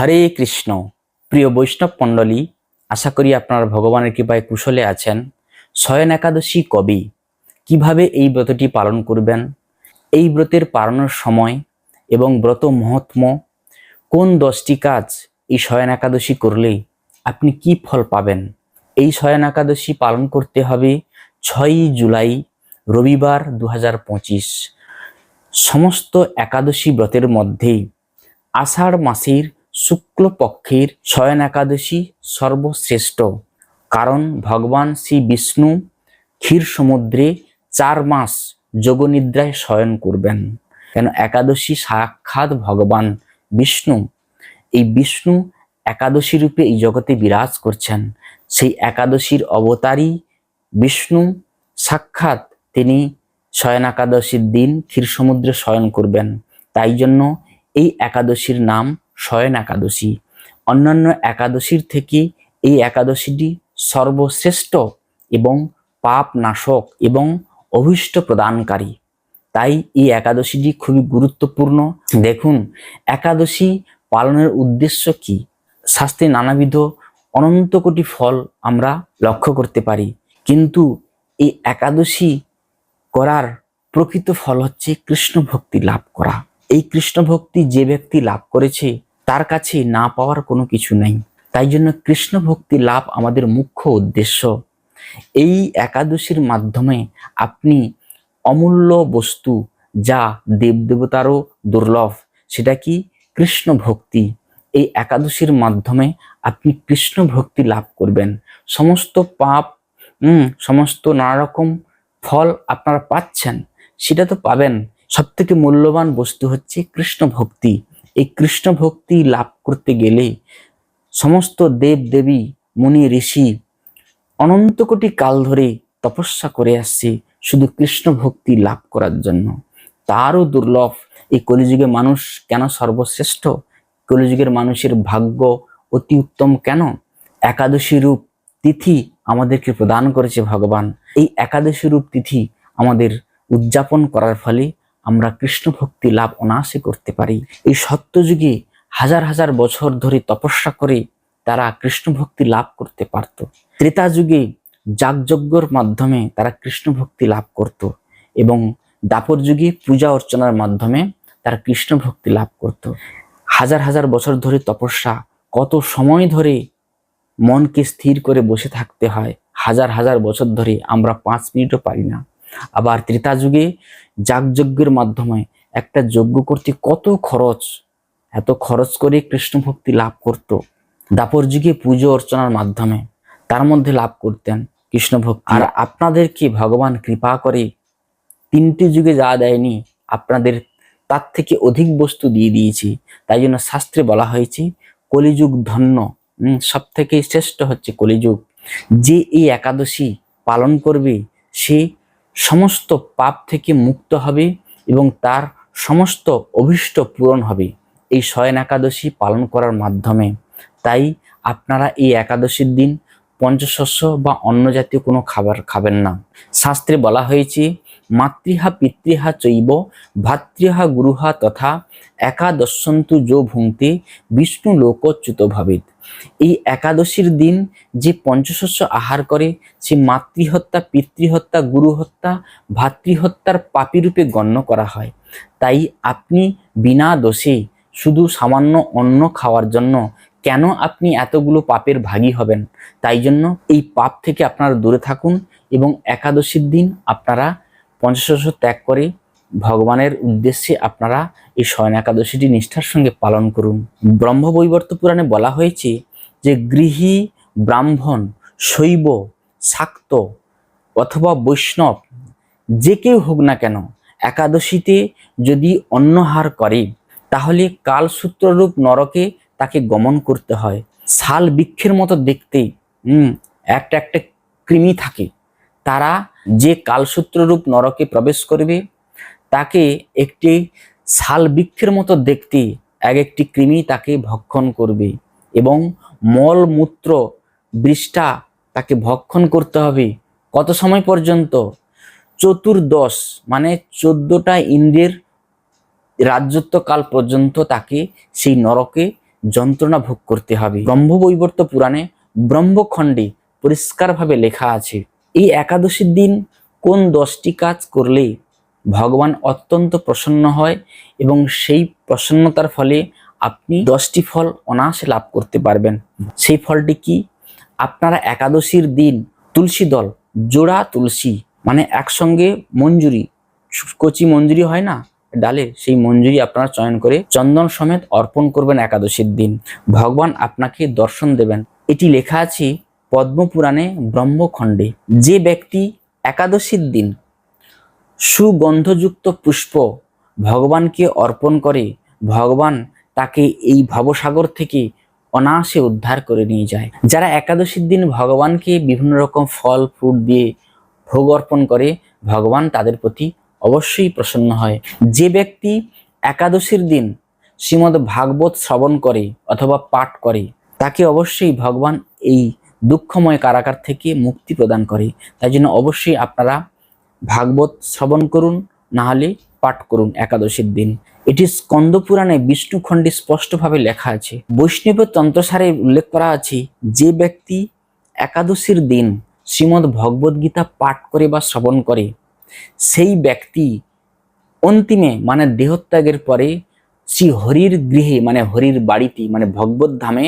হরে কৃষ্ণ। প্রিয় বৈষ্ণব মণ্ডলী, আশা করি আপনারা ভগবানের কৃপায় কুশলে আছেন। শয়ন একাদশী কবি? কীভাবে এই ব্রতটি পালন করবেন? এই ব্রতের পালনের সময় এবং ব্রত মহাত্ম, কোন দশটি কাজ এই শয়ন একাদশী করলে আপনি কি ফল পাবেন? এই শয়ন একাদশী পালন করতে হবে ছয়ই জুলাই, রবিবার দু হাজার পঁচিশ। সমস্ত একাদশী ব্রতের মধ্যেই আষাঢ় মাসের শুক্লপক্ষের শয়ন একাদশী সর্বশ্রেষ্ঠ। কারণ ভগবান শ্রী বিষ্ণু ক্ষীর সমুদ্রে চার মাস যোগনিদ্রায় শয়ন করবেন। কেন একাদশী সাক্ষাৎ ভগবান বিষ্ণু। এই বিষ্ণু একাদশী রূপে এই জগতে বিরাজ করছেন। সেই একাদশীর অবতারই বিষ্ণু। সাক্ষাৎ তিনি শয়ন একাদশীর দিন ক্ষীর সমুদ্রে শয়ন করবেন। তাই জন্য এই একাদশীর নাম শয়ন একাদশী। অন্যান্য একাদশীর থেকে এই একাদশীটি সর্বশ্রেষ্ঠ এবং পাপ নাশক এবং অভীষ্ট প্রদানকারী। তাই এই একাদশীটি খুবই গুরুত্বপূর্ণ। দেখুন, একাদশী পালনের উদ্দেশ্য কি? শাস্ত্রে নানাবিধ অনন্ত কোটি ফল আমরা লক্ষ্য করতে পারি। কিন্তু এই একাদশী করার প্রকৃত ফল হচ্ছে কৃষ্ণ ভক্তি লাভ করা। এই কৃষ্ণ ভক্তি যে ব্যক্তি লাভ করেছে তার কাছে না পাওয়ার কোনো কিছু নেই। তাই জন্য কৃষ্ণ ভক্তি লাভ আমাদের মুখ্য উদ্দেশ্য। এই একাদশীর মাধ্যমে আপনি অমূল্য বস্তু যা দেবদেবতারও দুর্লভ, সেটা কি? কৃষ্ণ ভক্তি। এই একাদশীর মাধ্যমে আপনি কৃষ্ণ ভক্তি লাভ করবেন। সমস্ত পাপ সমস্ত নানা রকম ফল আপনারা পাচ্ছেন, সেটা তো পাবেন। সব থেকে মূল্যবান বস্তু হচ্ছে কৃষ্ণ ভক্তি। এই কৃষ্ণ ভক্তি লাভ করতে গেলে সমস্ত দেব দেবী মুনি, ঋষি অনন্ত কোটি কাল ধরে তপস্যা করে আসছে শুধু কৃষ্ণ ভক্তি লাভ করার জন্য। তারও দুর্লভ এই কলিযুগে মানুষ কেন সর্বশ্রেষ্ঠ? কলিযুগের মানুষের ভাগ্য অতি উত্তম কেন? একাদশী রূপ তিথি আমাদেরকে প্রদান করেছে ভগবান। এই একাদশী রূপ তিথি আমাদের উদযাপন করার ফলে আমরা কৃষ্ণ ভক্তি লাভ অনায়াসে করতে পারি। এই সত্যযুগে হাজার হাজার বছর ধরে তপস্যা করে তারা কৃষ্ণ ভক্তি লাভ করতে পারত। ত্রেতা যুগে যাগযজ্ঞর মাধ্যমে তারা কৃষ্ণ ভক্তি লাভ করত এবং দাপর যুগে পূজা অর্চনার মাধ্যমে তারা কৃষ্ণ ভক্তি লাভ করত। হাজার হাজার বছর ধরে তপস্যা, কত সময় ধরে মনকে স্থির করে বসে থাকতে হয়, হাজার হাজার বছর ধরে আমরা পাঁচ মিনিটও পারি না। আবার ত্রেতা যুগে যাগযজ্ঞের মাধ্যমে একটা যজ্ঞ করতে কত খরচ, এত খরচ করে কৃষ্ণ ভক্তি লাভ করত। দাপর যুগে পুজো অর্চনার মাধ্যমে তার মধ্যে লাভ করতেন কৃষ্ণ ভক্তি আর আপনাদেরকে ভগবান কৃপা করে? তিনটি যুগে যা দেয়নি, আপনাদের তার থেকে অধিক বস্তু দিয়ে দিয়েছি। তাই জন্য শাস্ত্রে বলা হয়েছে, কলিযুগ ধন্য। সব থেকে শ্রেষ্ঠ হচ্ছে কলিযুগ। যে এই একাদশী পালন করবে, সে সমস্ত পাপ থেকে মুক্ত হবে এবং তার সমস্ত অভিষ্ট পূরণ হবে। এই শয়ন একাদশী পালন করার মাধ্যমে। তাই আপনারা এই একাদশীর দিন পঞ্চশস্য বা অন্য জাতীয় কোনো খাবার খাবেন না। শাস্ত্রে বলা হয়েছে মাতৃহা পিতৃহা চৈব, ভাতৃহা গুরুহা তথা একাদশন্তু যো ভুংতে বিষ্ণু লোকচ্যুত ভাবিত। এই একাদশীর দিন যে পঞ্চশস্য আহার করে, সে মাতৃহত্যা, পিতৃহত্যা, গুরুহত্যা, ভাতৃহত্যার পাপী রূপে গণ্য করা হয়। তাই আপনি বিনা দোষে শুধু সামান্য অন্ন খাওয়ার জন্য কেন আপনি এতগুলো পাপের ভাগী হবেন? তাই জন্য এই পাপ থেকে আপনারা দূরে থাকুন এবং একাদশীর দিন আপনারা পঞ্চশস্য ত্যাগ করে ভগবানের উদ্দেশ্যে আপনারা এই শয়ন একাদশীটি নিষ্ঠার সঙ্গে পালন করুন। ব্রহ্মবৈবর্ত পুরাণে বলা হয়েছে যে গৃহী ব্রাহ্মণ, শৈব, শাক্ত অথবা বৈষ্ণব, যে কেউ হোক না কেন একাদশীতে যদি অন্নহার করে, তাহলে কালসূত্ররূপ নরকে তাকে গমন করতে হয়। শাল বৃক্ষের মতো দেখতে একটা একটা কৃমি থাকে। তারা যে কালসূত্ররূপ নরকে প্রবেশ করবে, তাকে একটি শাল বৃক্ষের মতো দেখতে এক একটি কৃমি তাকে ভক্ষণ করবে এবং মল মূত্র বৃষ্টা তাকে ভক্ষণ করতে হবে। কত সময় পর্যন্ত? চতুর্দশ মানে চোদ্দটা ইন্দ্রের রাজ্যত্বকাল পর্যন্ত তাকে সেই নরকে যন্ত্রণা ভোগ করতে হবে। ব্রহ্মবৈবর্ত পুরাণে ব্রহ্মখণ্ডে পরিষ্কারভাবে লেখা আছে এই একাদশীর দিন কোন দশটি কাজ করলে ভগবান অত্যন্ত প্রসন্ন হয় এবং সেই প্রসন্নতার ফলে আপনি দশটি ফল অনায়াসে লাভ করতে পারবেন? সেই ফলটি কি? আপনারা একাদশীর দিন তুলসী দল, জোড়া তুলসী মানে একসঙ্গে মঞ্জুরি, কচি মঞ্জুরি হয় না? ডালে সেই মঞ্জুরি আপনারা চয়ন করে চন্দন সমেত অর্পণ করবেন একাদশীর দিন। ভগবান আপনাকে দর্শন দেবেন। এটি লেখা আছে পদ্মপুরাণে ব্রহ্মখণ্ডে যে ব্যক্তি একাদশীর দিন সুগন্ধযুক্ত পুষ্প ভগবানকে অর্পণ করে, ভগবান তাকে এই ভবসাগর থেকে অনায়াসে উদ্ধার করে নিয়ে যায়। যারা একাদশীর দিন ভগবানকে বিভিন্ন রকম ফল, ফ্রুট দিয়ে ভোগ অর্পণ করে, ভগবান তাদের প্রতি অবশ্যই প্রসন্ন হয়। যে ব্যক্তি একাদশীর দিন শ্রীমদ্ ভাগবত শ্রবণ করে অথবা পাঠ করে, তাকে অবশ্যই ভগবান এই দুঃখময় কারাগার থেকে মুক্তি প্রদান করে। তাই জন্য অবশ্যই আপনারা ভাগবত শ্রবণ করুন, না হলে পাঠ করুন একাদশীর দিন। এটি স্কন্দ পুরাণে বিষ্ণু খণ্ডে স্পষ্টভাবে লেখা আছে। বৈষ্ণব তন্ত্রসারে উল্লেখ করা আছে, যে ব্যক্তি একাদশীর দিন শ্রীমদ্ ভগবদ গীতা পাঠ করে বা শ্রবণ করে, সেই ব্যক্তি অন্তিমে মানে দেহত্যাগের পরে শ্রী হরির গৃহে মানে হরির বাড়িতে মানে ভগবত ধামে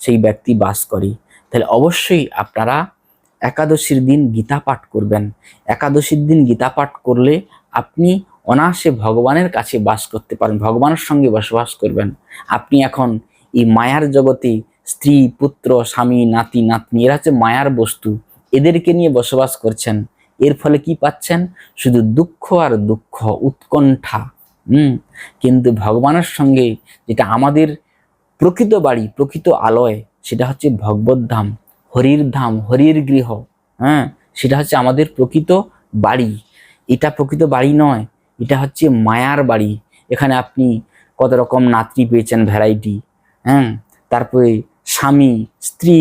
সেই ব্যক্তি বাস করে। তাহলে অবশ্যই আপনারা একাদশীর দিন গীতা পাঠ করবেন। একাদশীর দিন গীতা পাঠ করলে আপনি অনায়াসে ভগবানের কাছে বাস করতে পারেন ভগবানের সঙ্গে বসবাস করবেন। আপনি এখন এই মায়ার জগতে স্ত্রী, পুত্র, স্বামী, নাতি, নাতনি, এরা হচ্ছে মায়ার বস্তু। এদেরকে নিয়ে বসবাস করছেন। এর ফলে কি পাচ্ছেন? শুধু দুঃখ আর দুঃখ, উৎকণ্ঠা। হুম? কিন্তু ভগবানের সঙ্গে যেটা আমাদের প্রকৃত বাড়ি, প্রকৃত আলয় সেটা হচ্ছে ভগবত ধাম, হরির ধাম, হরির গৃহ হ্যাঁ? সেটা হচ্ছে আমাদের প্রকৃত বাড়ি। এটা প্রকৃত বাড়ি নয়, এটা হচ্ছে মায়ার বাড়ি। এখানে আপনি কত রকম নাতনি পেয়েছেন ভ্যারাইটি হ্যাঁ? তারপরে স্বামী, স্ত্রী,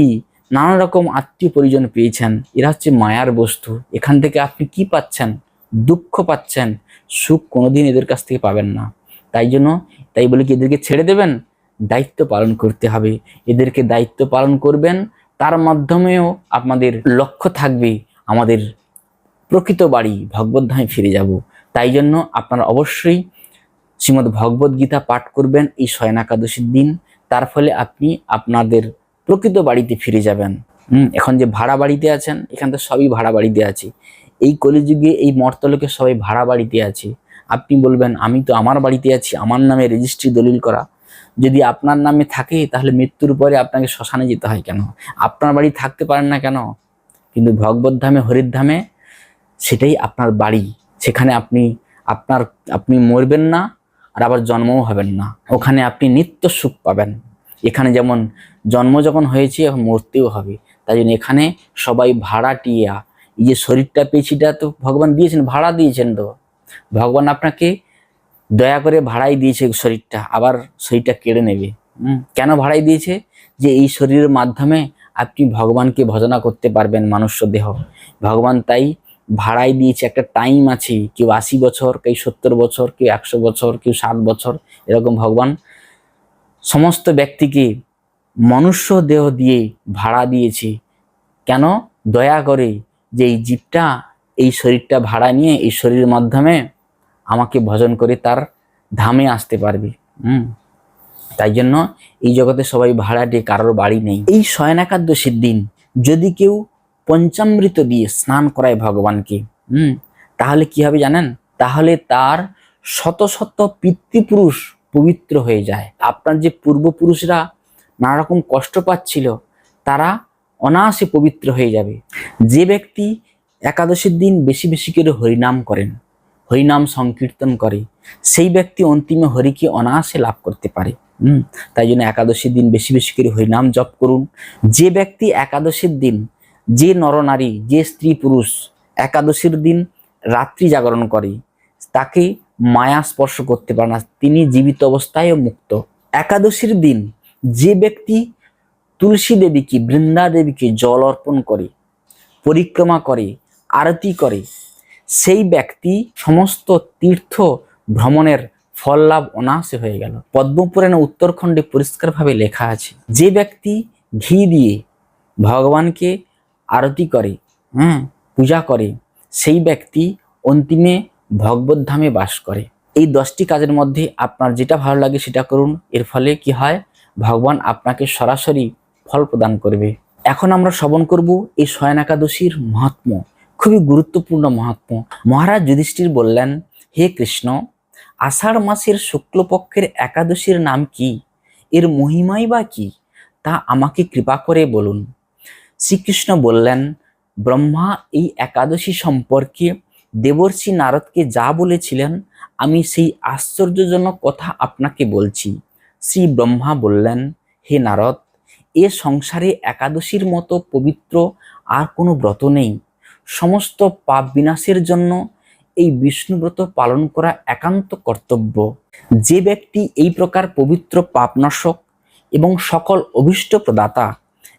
নানা রকম আত্মীয় পরিজন পেয়েছেন। এরা হচ্ছে মায়ার বস্তু। এখান থেকে আপনি কি পাচ্ছেন? দুঃখ পাচ্ছেন। সুখ কোনোদিন এদের কাছ থেকে পাবেন না। তাই জন্য তাই বলে কি এদেরকে ছেড়ে দেবেন? দায়িত্ব পালন করতে হবে। এদেরকে দায়িত্ব পালন করবেন, তার মাধ্যমেও আপনাদের লক্ষ্য থাকবে, আমাদের প্রকৃত বাড়ি ভগবদ্ধামে ফিরে যাব। তাই জন্য আপনারা অবশ্যই শ্রীমদ্ ভগবদ গীতা পাঠ করবেন এই শয়ন একাদশীর দিন। তার ফলে আপনি আপনাদের প্রকৃত বাড়িতে ফিরে যাবেন। এখন যে ভাড়া বাড়িতে আছেন, এখান তো সবই ভাড়া বাড়িতে আছে। এই কলিযুগে, এই মর্তলোকে সবাই ভাড়া বাড়িতে আছে। আপনি বলবেন, আমি তো আমার বাড়িতে আছি, আমার নামে রেজিস্ট্রি দলিল করা। যদি আপনার নামে থাকে, তাহলে মৃত্যুর পরে আপনাকে শ্মশানে যেতে হয় কেন? আপনার বাড়ি থাকতে পারেন না কেন? কিন্তু ভগবত ধামে, হরির ধামে, সেটাই আপনার বাড়ি। সেখানে আপনি, আপনার, আপনি মরবেন না, আর আবার জন্মও হবেন না। ওখানে আপনি নিত্য সুখ পাবেন। এখানে যেমন জন্ম যখন হয়েছে, এখন মরতেও হবে। তাই জন্য এখানে সবাই ভাড়াটিয়া এই যে শরীরটা পেয়েছিটা তো ভগবান দিয়েছেন, ভাড়া দিয়েছেন তো। ভগবান আপনাকে দয়া করে ভাড়াই দিয়েছে শরীরটা, আবার শরীরটা কেড়ে নেবে। কেন ভাড়াই দিয়েছে? যে এই শরীরের মাধ্যমে আপনি ভগবানকে ভজনা করতে পারবেন মনুষ্য দেহ। ভগবান তাই ভাড়াই দিয়েছে, একটা টাইম আছে, কেউ আশি বছর, কেউ সত্তর বছর, কেউ একশো বছর, কেউ ষাট বছর, এরকম ভগবান সমস্ত ব্যক্তিকে মনুষ্য দেহ দিয়ে ভাড়া দিয়েছে। কেন? দয়া করে যে এই জীবটা, এই শরীরটা ভাড়া নিয়ে, এই শরীরের মাধ্যমে আমাকে ভজন করে তার ধামে আসতে পারবে। হুম। তাই জন্য এই জগতে সবাই ভাড়াটে কারোর বাড়ি নেই। এই শয়ন একাদশীর দিন যদি কেউ পঞ্চামৃত দিয়ে স্নান করায় ভগবানকে, হুম, তাহলে কি হবে জানেন? তাহলে তার শত শত পিতৃপুরুষ পবিত্র হয়ে যায়। আপনার যে পূর্বপুরুষরা নানা রকম কষ্ট পাচ্ছিল, তারা অনায়াসে পবিত্র হয়ে যাবে। যে ব্যক্তি একাদশীর দিন বেশি বেশি করে হরিনাম করেন হরিনাম সংকীর্তন করে। সেই ব্যক্তি অন্তিমে হরিকে অনায়াসে লাভ করতে পারে। হুম, তাই জন্য একাদশীর দিন বেশি বেশি করে হরিনাম জপ করুন। যে ব্যক্তি একাদশীর দিন যে নরনারী, যে স্ত্রী পুরুষ একাদশীর দিন রাত্রি জাগরণ করে, তাকে মায়া স্পর্শ করতে পারে না। তিনি জীবিত অবস্থায়ও মুক্ত। একাদশীর দিন যে ব্যক্তি তুলসী দেবীকে, বৃন্দা দেবীকে জল অর্পণ করে, পরিক্রমা করে, আরতি করে সেই ব্যক্তি সমস্ত তীর্থ ভ্রমণের ফল লাভ অনায়াসে হয়ে গেল। পদ্মপুরাণে উত্তরখণ্ডে পরিষ্কারভাবে লেখা আছে, যে ব্যক্তি ঘি দিয়ে ভগবানকে আরতি করে হ্যাঁ পূজা করে, সেই ব্যক্তি অন্তিমে ভগবত ধামে বাস করে। এই দশটি কাজের মধ্যে আপনার যেটা ভালো লাগে সেটা করুন। এর ফলে কি হয়? ভগবান আপনাকে সরাসরি ফল প্রদান করবে। এখন আমরা শ্রবণ করব এই শয়ন একাদশীর মহাত্ম। খুবই গুরুত্বপূর্ণ মহাত্ম। মহারাজ যুধিষ্ঠির বললেন, হে কৃষ্ণ, আষাঢ় মাসের শুক্লপক্ষের একাদশীর নাম কি? এর মহিমাই বা কি? তা আমাকে কৃপা করে বলুন। শ্রীকৃষ্ণ বললেন, ব্রহ্মা, এই একাদশী সম্পর্কে দেবর্ষি নারদকে যা বলেছিলেন, আমি সেই আশ্চর্যজনক কথা আপনাকে বলছি। শ্রী ব্রহ্মা বললেন, হে নারদ, এ সংসারে একাদশীর মতো পবিত্র আর কোনো ব্রত নেই। সমস্ত পাপ বিনাশের জন্য এই বিষ্ণুব্রত পালন করা একান্ত কর্তব্য। যে ব্যক্তি এই প্রকার পবিত্র পাপনাশক এবং সকল অভীষ্ট প্রদাতা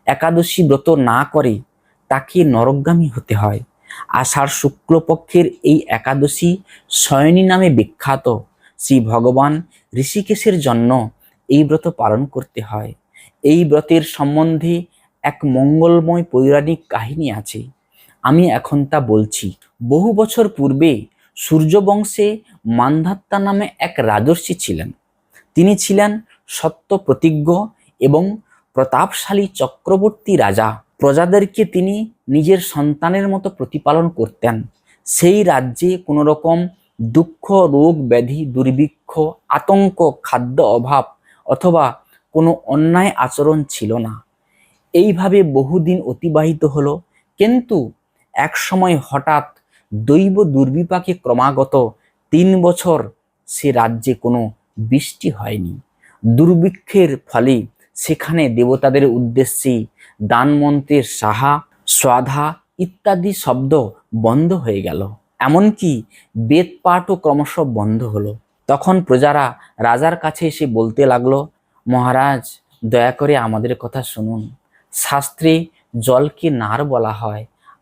একাদশী ব্রত না করে, তাকে নরকগামী হতে হয়। আষাঢ় শুক্লপক্ষের এই একাদশী শয়নী নামে বিখ্যাত। শ্রী ভগবান ঋষিকেশের জন্য এই ব্রত পালন করতে হয়। এই ব্রতের সম্বন্ধে এক মঙ্গলময় পৌরাণিক কাহিনী আছে। আমি এখন তা বলছি। বহু বছর পূর্বে সূর্যবংশে মান্ধাত্তা নামে এক রাজর্ষি ছিলেন। তিনি ছিলেন সত্য প্রতিজ্ঞ এবং প্রতাপশালী চক্রবর্তী রাজা। প্রজাদেরকে তিনি নিজের সন্তানের মতো প্রতিপালন করতেন। সেই রাজ্যে কোনো রকম দুঃখ, রোগ, ব্যাধি, দুর্ভিক্ষ, আতঙ্ক, খাদ্য অভাব অথবা কোনো অন্যায় আচরণ ছিল না। এইভাবে বহুদিন অতিবাহিত হলো। কিন্তু এক সময় হঠাৎ দৈব দুর্বিপাকে ক্রমাগত তিন বছর সে রাজ্যে কোনো বৃষ্টি হয়নি। দুর্ভিক্ষের ফলে সেখানে দেবতাদের উদ্দেশ্যে দানমন্ত্রের সাহা স্বাধা ইত্যাদি শব্দ বন্ধ হয়ে গেল। এমনকি বেদ পাঠও ক্রমশ বন্ধ হলো। তখন প্রজারা রাজার কাছে এসে বলতে লাগল, মহারাজ, দয়া করে আমাদের কথা শুনুন। শাস্ত্রে জলকে নার বলা হয়।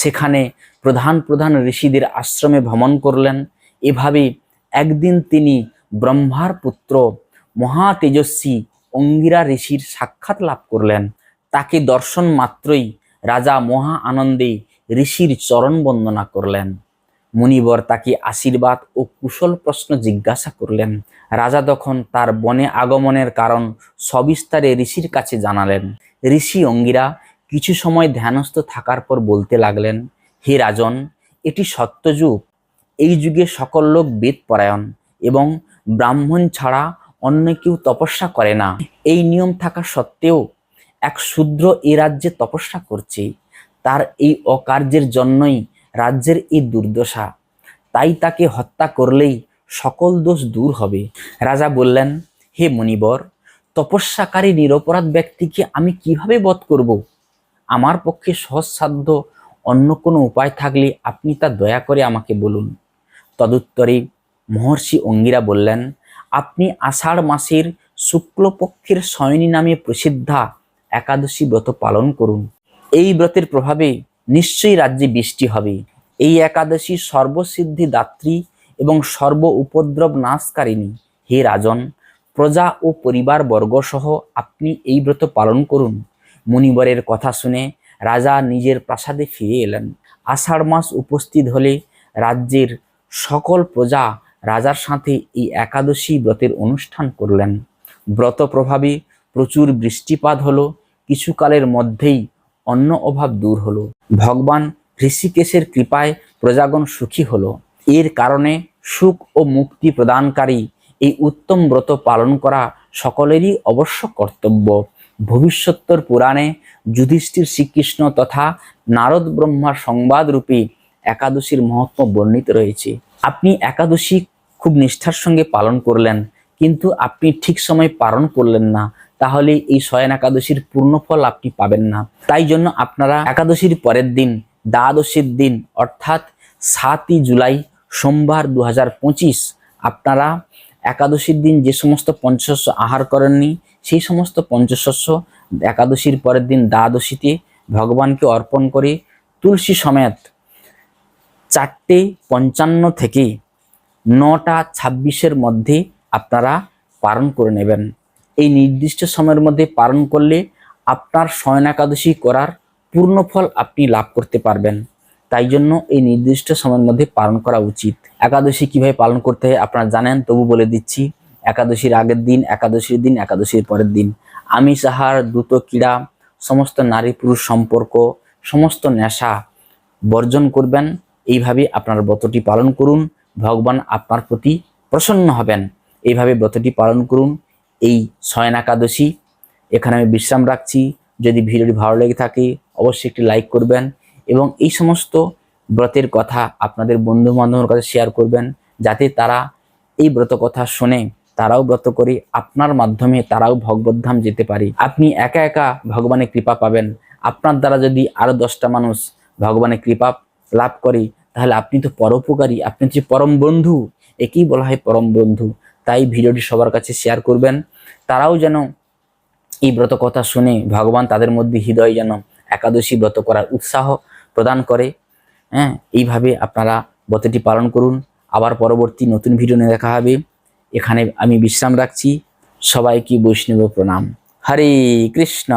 সেখানে প্রধান প্রধান ঋষিদের আশ্রমে ভ্রমণ করলেন। এভাবে একদিন তিনি ব্রহ্মার পুত্র মহা তেজস্বী অঙ্গিরা ঋষির সাক্ষাৎ লাভ করলেন। তাকে দর্শন মাত্রই রাজা মহা আনন্দে ঋষির চরণ বন্দনা করলেন। মুনিবর তাকে আশীর্বাদ ও কুশল প্রশ্ন জিজ্ঞাসা করলেন। রাজা তখন তার বনে আগমনের কারণ সবিস্তারে ঋষির কাছে জানালেন। ঋষি অঙ্গিরা কিছু সময় ধ্যানস্থ থাকার পর বলতে লাগলেন, হে রাজন, এটি সত্যযুগ। এই যুগে সকল লোক বেদ পরায়ণ এবং ব্রাহ্মণ ছাড়া অন্য কেউ তপস্যা করে না। এই নিয়ম থাকা সত্ত্বেও এক শূদ্র এ রাজ্যে তপস্যা করছে। তার এই অকার্যের জন্যই রাজ্যের এই দুর্দশা। তাই তাকে হত্যা করলেই সকল দোষ দূর হবে। রাজা বললেন, হে মণিবর, তপস্যাকারী নিরপরাধ ব্যক্তিকে আমি কীভাবে বধ করব? আমার পক্ষে সহজসাধ্য অন্য কোনো উপায় থাকলে আপনি তা দয়া করে আমাকে বলুন। তদুত্তরে মহর্ষি অঙ্গিরা বললেন, আপনি আষাঢ় মাসের শুক্লপক্ষের শয়নী নামে প্রসিদ্ধা একাদশী ব্রত পালন করুন। এই ব্রতের প্রভাবে নিশ্চয়ই রাজ্যে বৃষ্টি হবে। এই একাদশী সর্বসিদ্ধি দাত্রী এবং সর্ব উপদ্রব নাশকারিণী। হে রাজন, প্রজা ও পরিবার বর্গসহ আপনি এই ব্রত পালন করুন। মুনিবরের কথা শুনে রাজা নিজের প্রাসাদে ফিরে এলেন। আষাঢ় মাস উপস্থিত হলে রাজ্যের সকল প্রজা রাজার সাথে এই একাদশী ব্রতের অনুষ্ঠান করলেন। ব্রত প্রভাবে প্রচুর বৃষ্টিপাত হলো, কিছুকালের মধ্যেই অন্ন অভাব দূর হলো। ভগবান ঋষিকেশের কৃপায় প্রজাগণ সুখী হলো। এর কারণে সুখ ও মুক্তি প্রদানকারী এই উত্তম ব্রত পালন করা সকলেরই অবশ্য কর্তব্য। ভবিষ্যত্তর পুরাণে যুধিষ্ঠির শ্রীকৃষ্ণ তথা নারদ ব্রহ্মার সংবাদরূপী একাদশীর মহত্ব বর্ণিত রয়েছে। আপনি একাদশী খুব নিষ্ঠার সঙ্গে পালন করলেন, কিন্তু আপনি ঠিক সময় পালন করলেন না, তাহলে এই শয়ন একাদশীর পূর্ণ ফল আপনি পাবেন না। তাই জন্য আপনারা একাদশীর পরের দিন, দ্বাদশীর দিন, অর্থাৎ সাতই জুলাই সোমবার দু হাজার পঁচিশ, আপনারা একাদশীর দিন যে সমস্ত পঞ্চশস্য আহার করেননি সেই সমস্ত পঞ্চশস্য একাদশীর পরের দিন দ্বাদশীতে ভগবানকে অর্পণ করে তুলসী সমেত চারটে পঞ্চান্ন থেকে নটা ছাব্বিশের মধ্যে আপনারা পালন করে নেবেন। এই নির্দিষ্ট সময়ের মধ্যে পালন করলে আপনার শয়ন একাদশী করার পূর্ণ ফল আপনি লাভ করতে পারবেন। তাই জন্য এই নির্দিষ্ট সময়ের মধ্যে পালন করা উচিত। একাদশী কীভাবে পালন করতে হয় আপনারা জানেন, তবু বলে দিচ্ছি। একাদশীর আগের দিন, একাদশীর দিন, একাদশীর পরের দিন। আমিষ আহার দ্রুত ক্রীড়া, সমস্ত নারী পুরুষ সম্পর্ক, সমস্ত নেশা বর্জন করবেন। এইভাবে আপনার ব্রতটি পালন করুন। ভগবান আপনার প্রতি প্রসন্ন হবেন। এইভাবে ব্রতটি পালন করুন। এই শয়ন একাদশী, এখানে আমি বিশ্রাম রাখছি। যদি ভিডিওটি ভালো লেগে থাকে, অবশ্যই একটি লাইক করবেন এবং এই সমস্ত ব্রতের কথা আপনাদের বন্ধু বান্ধবের কাছে শেয়ার করবেন, যাতে তারা এই ব্রত কথা শুনে তারাও ব্রত করে, আপনার মাধ্যমে তারাও ভগবদ্ধাম যেতে পারে। আপনি একা একা ভগবানের কৃপা পাবেন। আপনার দ্বারা যদি আরও দশটা মানুষ ভগবানের কৃপা লাভ করে, তাহলে আপনি তো পরোপকারী, আপনি হচ্ছে পরম বন্ধু। একেই বলা হয় পরম বন্ধু। তাই ভিডিওটি সবার কাছে শেয়ার করবেন। তারাও যেন এই ব্রত কথা শুনে ভগবান তাদের মধ্যে হৃদয় যেন একাদশী ব্রত করার উৎসাহ প্রদান করে। হ্যাঁ এইভাবে আপনারা ব্রতটি পালন করুন। আবার পরবর্তী নতুন ভিডিও নিয়ে দেখা হবে। এখানে আমি বিশ্রাম রাখছি। সবাইকে বৈষ্ণব প্রণাম। হরে কৃষ্ণ।